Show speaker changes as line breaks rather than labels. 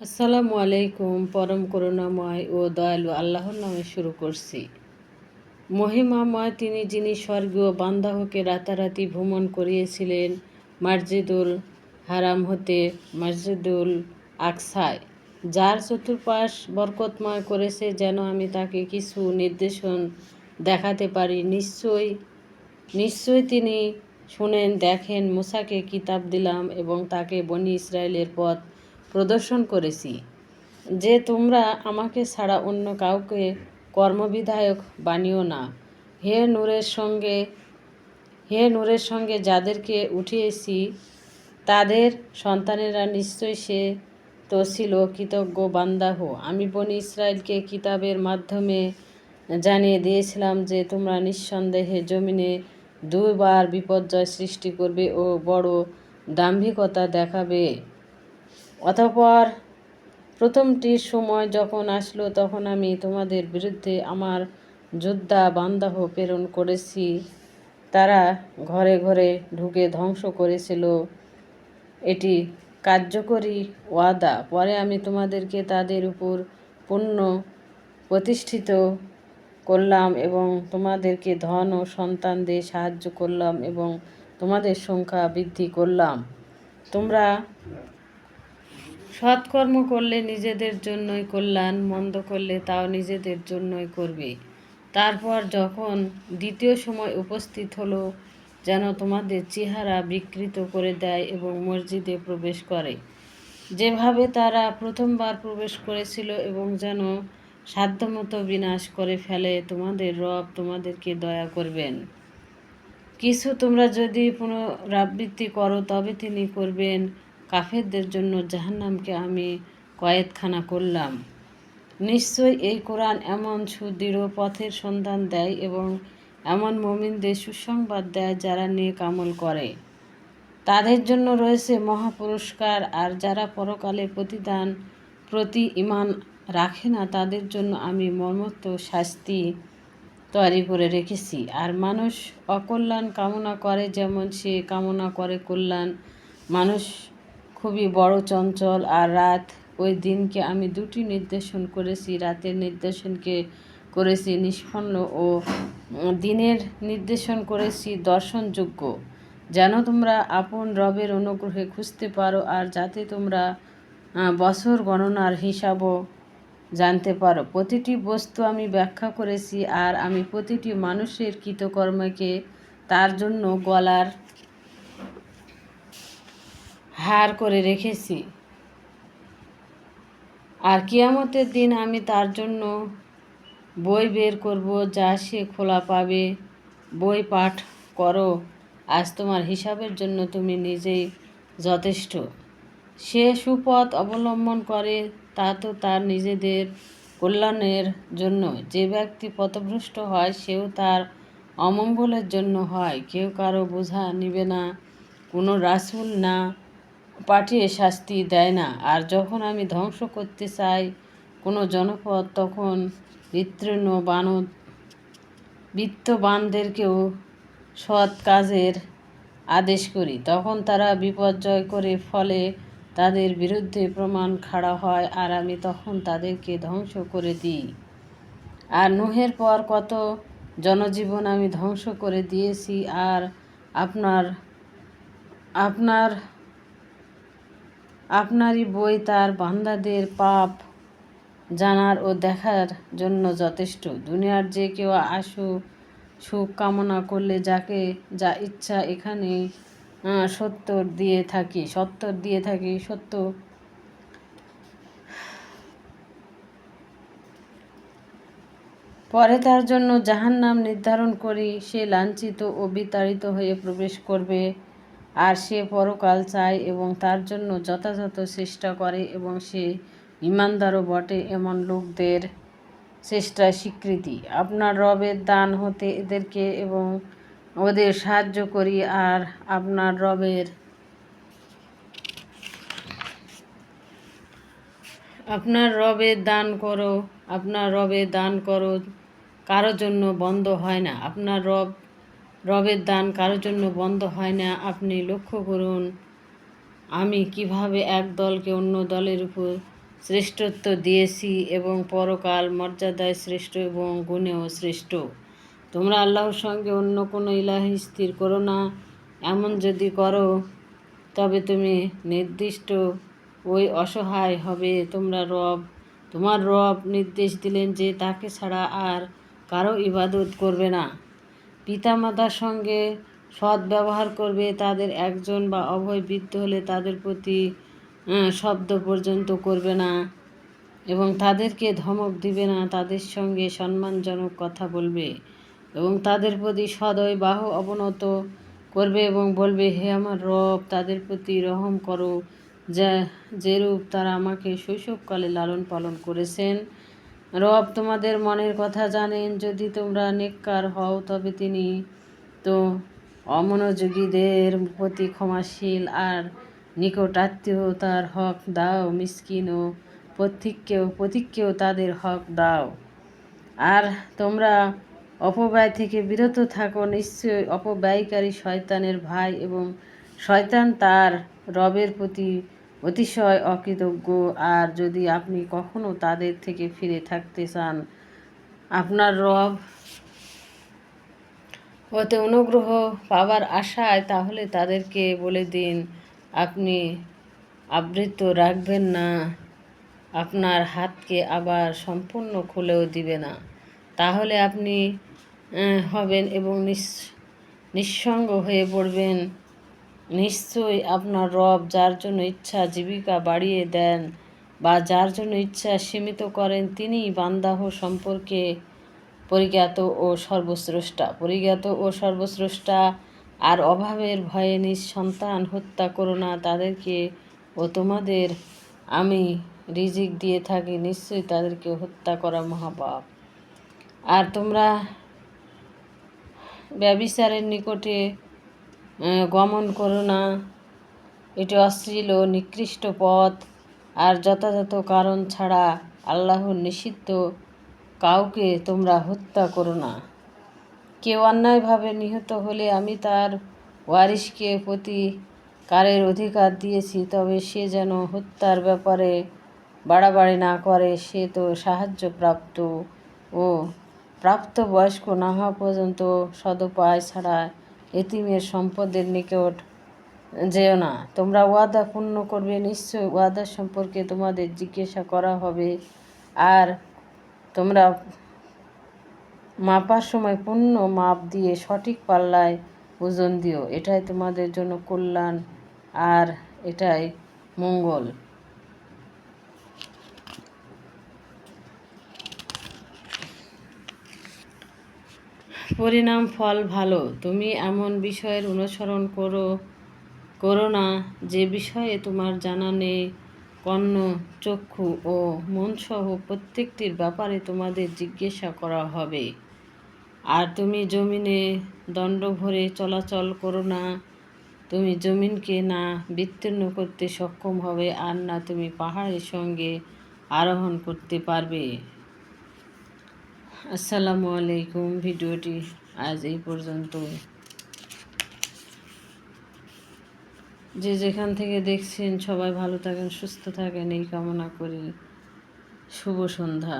আসসালামু আলাইকুম, পরম করুণাময় ও দয়ালু আল্লাহর নামে শুরু করছি। মহিমাময় তিনি যিনি স্বর্গীয় বান্দাহকে রাতারাতি ভ্রমণ করিয়েছিলেন মসজিদুল হারাম হতে মসজিদুল আকসায়, যার চতুর্পাশ বরকতময় করেছে যেন আমি তাকে কিছু নির্দেশন দেখাতে পারি। নিশ্চয়ই নিশ্চয়ই তিনি শুনেন, দেখেন, মুসাকে কিতাব দিলাম এবং তাকে বনি ইসরায়েলের পথ প্রদর্শন করেছি যে তোমরা আমাকে ছাড়া অন্য কাউকে কর্মবিধায়ক বানিও না। হে নূরের সঙ্গে, হে নূরের সঙ্গে যাদেরকে উঠিয়েছি, তাদের সন্তানেরা নিশ্চয়ই সে তো ছিল কৃতজ্ঞ বান্দাহ আমি বনি ইসরায়েলকে কিতাবের মাধ্যমে জানিয়ে দিয়েছিলাম যে তোমরা নিঃসন্দেহে জমিনে দুইবার বিপর্যয় সৃষ্টি করবে ও বড় দাম্ভিকতা দেখাবে। অতঃপর প্রথমটির সময় যখন আসলো, তখন আমি তোমাদের বিরুদ্ধে আমার যোদ্ধা বান্দাহ প্রেরণ করেছি। তারা ঘরে ঘরে ঢুকে ধ্বংস করেছিল। এটি কার্যকরী ওয়াদা। পরে আমি তোমাদেরকে তাদের উপর পূর্ণ প্রতিষ্ঠিত করলাম এবং তোমাদেরকে ধন ও সন্তান দিয়ে সাহায্য করলাম এবং তোমাদের সংখ্যা বৃদ্ধি করলাম। তোমরা সৎকর্ম করলে নিজেদের জন্যই কল্যাণ, মন্দ করলে তাও নিজেদের জন্যই করবে। তারপর যখন দ্বিতীয় সময় উপস্থিত হলো, যেন তোমাদের চেহারা বিকৃত করে দেয় এবং মসজিদে প্রবেশ করে। যেভাবে তারা প্রথমবার প্রবেশ করেছিল এবং যেন সাধ্যমতো বিনাশ করে ফেলে, তোমাদের রব তোমাদেরকে দয়া করবেন। কিছু তোমরা যদি পুনরাবৃত্তি করো, তবে তিনি করবেন কাফেরদের জন্য জাহান্নামকে আমি কয়েদখানা করলাম। নিশ্চয়ই এই কোরআন এমন সুদৃঢ় পথের সন্ধান দেয় এবং এমন মমিনদের সুসংবাদ দেয় যারা নিয়ে কামল করে। তাদের জন্য রয়েছে মহাপুরস্কার, আর যারা পরকালে প্রতিদান প্রতি ইমান রাখে না, তাদের জন্য আমি মর্মত্ব শাস্তি তৈরি করে রেখেছি। আর মানুষ অকল্যাণ কামনা করে যেমন সে কামনা করে কল্যাণ, মানুষ খুবই বড় চঞ্চল আর রাত ওই দিনকে আমি দুটি নির্দেশন করেছি, রাতের নির্দেশনকে করেছি নিষ্পন্ন ও দিনের নির্দেশন করেছি দর্শনযোগ্য। যেন তোমরা আপন রবের অনুগ্রহে খুঁজতে পারো আর যাতে তোমরা বছর গণনার হিসাবও জানতে পারো। প্রতিটি বস্তু আমি ব্যাখ্যা করেছি আর আমি প্রতিটি মানুষের কৃতকর্মকে তার জন্য গলার হার করে রেখেছি। আর কিয়ামতের দিন আমি তার জন্য বই বের করব, যা সে খোলা পাবে। বই পাঠ করো, আজ তোমার হিসাবের জন্য তুমি নিজেই যথেষ্ট। সে সুপথ অবলম্বন করে, তা তো তার নিজেদের কল্যাণের জন্য। যে ব্যক্তি পথভ্রষ্ট হয়, সেও তার অমঙ্গলের জন্য হয়। কেউ কারও বোঝা নিবে না, কোনো রাসুল না পাঠিয়ে শাস্তি দেয় না। আর যখন আমি ধ্বংস করতে চাই কোনো জনপদ, তখন বিতীর্ণ বান, বিত্তবানদেরকেও সৎ কাজের আদেশ করি। তখন তারা বিপর্যয় করে ফলে তাদের বিরুদ্ধে প্রমাণ খাড়া হয় আর আমি তখন তাদেরকে ধ্বংস করে দিই। আর নুহের পর কত জনজীবন আমি ধ্বংস করে দিয়েছি। আর আপনার আপনার আপনারই বই তার বান্দাদের পাপ জানার ও দেখার জন্য যথেষ্ট। দুনিয়ার যে কেউ আশু সুখ কামনা করলে যাকে যা ইচ্ছা এখানে সত্তর দিয়ে থাকি, সত্তর দিয়ে থাকি, সত্য। পরে তার জন্য জাহান নাম নির্ধারণ করি, সে লাঞ্ছিত ও বিতাড়িত হয়ে প্রবেশ করবে। আর সে পরকাল চায় এবং তার জন্য যথাযথ চেষ্টা করে এবং সে ইমানদারও বটে এমন লোকদের চেষ্টা স্বীকৃতি। আপনার রবের দান হতে এদেরকে এবং ওদের সাহায্য করি আর আপনার রবের আপনার রবের দান করো, আপনার রবে দান করো, কারও জন্য বন্ধ হয় না। আপনার রব রবের দান কারোর জন্য বন্ধ হয় না। আপনি লক্ষ্য করুন, আমি কীভাবে এক দলকে অন্য দলের উপর শ্রেষ্ঠত্ব দিয়েছি এবং পরকাল মর্যাদায় শ্রেষ্ঠ এবং গুণেও শ্রেষ্ঠ। তোমরা আল্লাহর সঙ্গে অন্য কোনো ইলাহি স্থির করো না। এমন যদি করো, তবে তুমি নির্দিষ্ট ওই অসহায় হবে। তোমরা রব, তোমার রব নির্দেশ দিলেন যে তাকে ছাড়া আর কারও ইবাদত করবে না। পিতামাতার সঙ্গে সৎ ব্যবহার করবে, তাদের একজন বা অভয় বৃদ্ধ হলে তাদের প্রতি শব্দ পর্যন্ত করবে না এবং তাদেরকে ধমক দিবে না, তাদের সঙ্গে সম্মানজনক কথা বলবে এবং তাদের প্রতি সদয় বাহ অবনত করবে এবং বলবে, হে আমার রব, তাদের প্রতি রহম করো। যা, যেরূপ তারা আমাকে শৈশবকালে লালন পালন করেছেন রব তোমাদের মনের কথা জানেন, যদি তোমরা নেককার হও তবে তিনি তো অমনোযোগীদের প্রতি ক্ষমাশীল আর নিকটাত্মীয়তার হক দাও, মিসকিন ও প্রত্যেককেও প্রতীককেও তাদের হক দাও। আর তোমরা অপব্যয় থেকে বিরত থাকো নিশ্চয়ই অপব্যয়কারী শয়তানের ভাই এবং শয়তান তার রবের প্রতি অতিশয় অকৃতজ্ঞ। আর যদি আপনি কখনো তাদের থেকে ফিরে থাকতে চান, আপনার রব হতে অনুগ্রহ পাবার আশায়, তাহলে তাদেরকে বলে দিন, আপনি আবৃত রাখবেন না, আপনার হাতকে আবার সম্পূর্ণ খুলেও দিবে না। তাহলে আপনি হবেন এবং নিঃস- নিঃসঙ্গ হয়ে পড়বেন। নিশ্চয়ই আপনার রব যার জন্য ইচ্ছা জীবিকা বাড়িয়ে দেন বা যার জন্য ইচ্ছা সীমিত করেন তিনি বান্দাহ সম্পর্কে পরিজ্ঞাত ও সর্বশ্রেষ্ঠা পরিজ্ঞাত ও সর্বশ্রেষ্ঠা আর অভাবের ভয়ে নিজ সন্তান হত্যা করো না, তাদেরকে ও তোমাদের আমি রিজিক দিয়ে থাকি, নিশ্চয়ই তাদেরকে হত্যা করা মহাপাপ। আর তোমরা ব্যবিচারের নিকটে গমন করো না। এটি অশ্লীল ও নিকৃষ্ট পথ, আর যথাযথ কারণ ছাড়া আল্লাহর নিষিদ্ধ কাউকে তোমরা হত্যা করো না। কেউ অন্যায়ভাবে নিহত হলে আমি তার ওয়ারিশকে প্রতিকারের অধিকার দিয়েছি, তবে সে যেন হত্যার ব্যাপারে বাড়াবাড়ি না করে, সে তো সাহায্যপ্রাপ্ত ও প্রাপ্তবয়স্ক না হওয়া পর্যন্ত সদুপায় ছাড়া এতিমের সম্পদের নিকট যেও না। তোমরা ওয়াদা পূর্ণ করবে, নিশ্চয় ওয়াদা সম্পর্কে তোমাদের জিজ্ঞাসা করা হবে। আর তোমরা মাপার সময় পূর্ণ মাপ দিয়ে সঠিক পাল্লায় ওজন দিও। এটাই তোমাদের জন্য কল্যাণ আর এটাই মঙ্গল। পরিণাম ফল ভালো। তুমি এমন বিষয়ের অনুসরণ করো করো না যে বিষয়ে তোমার জানা নেই। কর্ণ, চক্ষু ও মনসহ প্রত্যেকটির ব্যাপারে তোমাদের জিজ্ঞাসা করা হবে। আর তুমি জমিনে দণ্ড ভরে চলাচল করো না। তুমি জমিনকে না বিচ্ছিন্ন করতে সক্ষম হবে, আর না তুমি পাহাড়ের সঙ্গে আরোহণ করতে পারবে। আসসালামু আলাইকুম, ভিডিওটি আজ এই পর্যন্ত যে যেখান থেকে দেখছেন, সবাই ভালো থাকেন, সুস্থ থাকেন, এই কামনা করি। শুভ সন্ধ্যা।